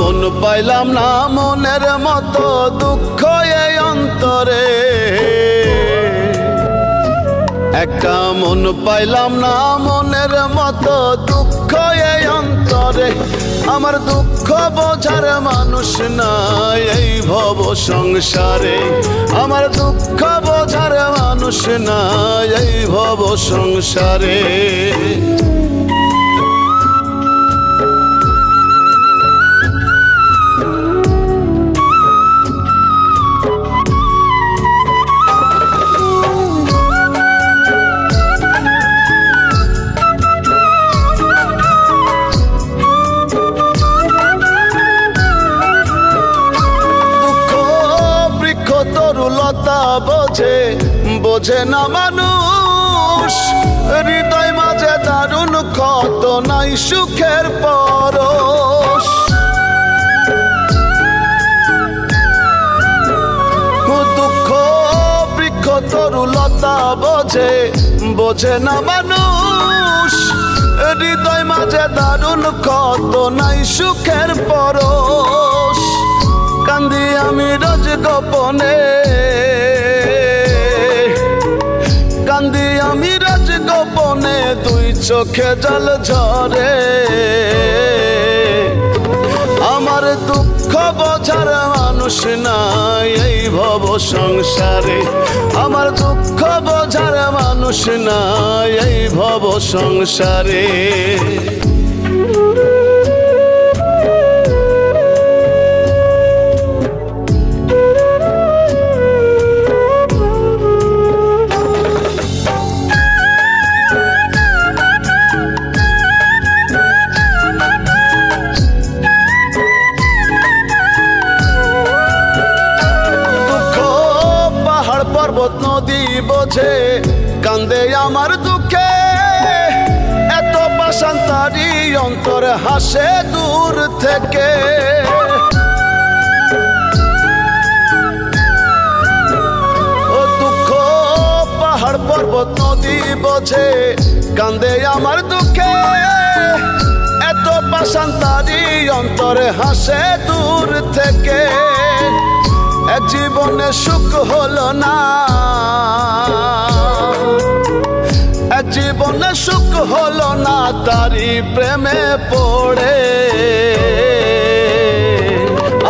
মন পাইলাম না, মনের মতো দুঃখ এই অন্তরে। একটা মন পাইলাম না, মনের মতো দুঃখ এই অন্তরে। আমার দুঃখ বোঝার মানুষ নাই এই ভব সংসারে। আমার দুঃখ বোঝার মানুষ নাই এই ভব সংসারে। বোঝে বোঝে না মানুষ। হৃদয় মাঝে দারুণ কত নাই সুখের পরশ। দুঃখ, বৃক্ষ, তরুলতা বোঝে বোঝে না মানুষ। হৃদয় মাঝে দারুণ কত নাই সুখের পরশ। কান্দি আমি রোজ গোপনে। চোখে জল ঝরে। আমার দুঃখ বোঝার মানুষ নাই এই ভব সংসারে। আমার দুঃখ বোঝার মানুষ নাই এই ভব সংসারে। নদী বোঝে কান্দে আমার দুঃখে। এত পাশান্তারি অন্তর হাসে দূর থেকে। ও দুঃখ, পাহাড় পর্বত নদী বোঝে কান্দে আমার দুঃখে। এত পাশান্তারি অন্তরে হাসে দূর থেকে। জীবনে সুখ হলো না। জীবনে সুখ হলো না তারি প্রেমে পড়ে।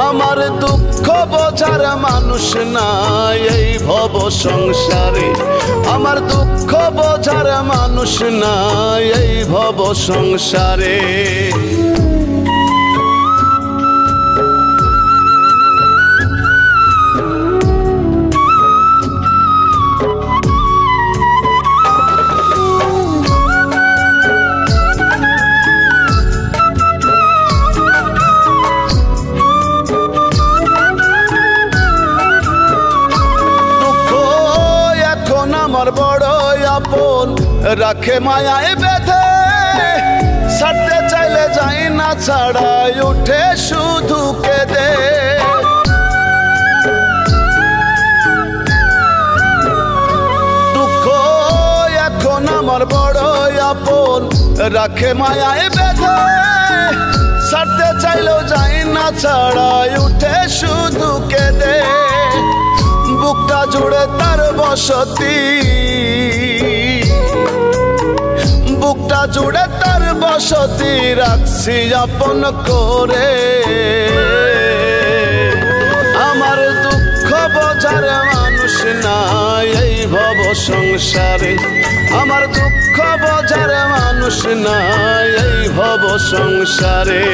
আমার দুঃখ বোঝার মানুষ নাই এই ভব সংসারে। আমার দুঃখ বোঝার মানুষ নাই এই ভব সংসারে। আমার বড় আপন, রাখে মায়ায় বেঁধে। ছাড়তে চাইলে যাই না ছাড়াই উঠে শুধু কেঁদে। দুঃখ এখন আমার বড় আপন, রাখে মায়ায় বেঁধে। ছাড়তে চাইলেও যাই না ছাড়াই উঠে জুড়ে তার বসতি। বুকটা জুড়ে তার বসতি, রাখছি আপন করে। আমার দুঃখ বোঝার মানুষ নাই এই ভব সংসারে। আমার দুঃখ বোঝার মানুষ নাই এই ভব সংসারে।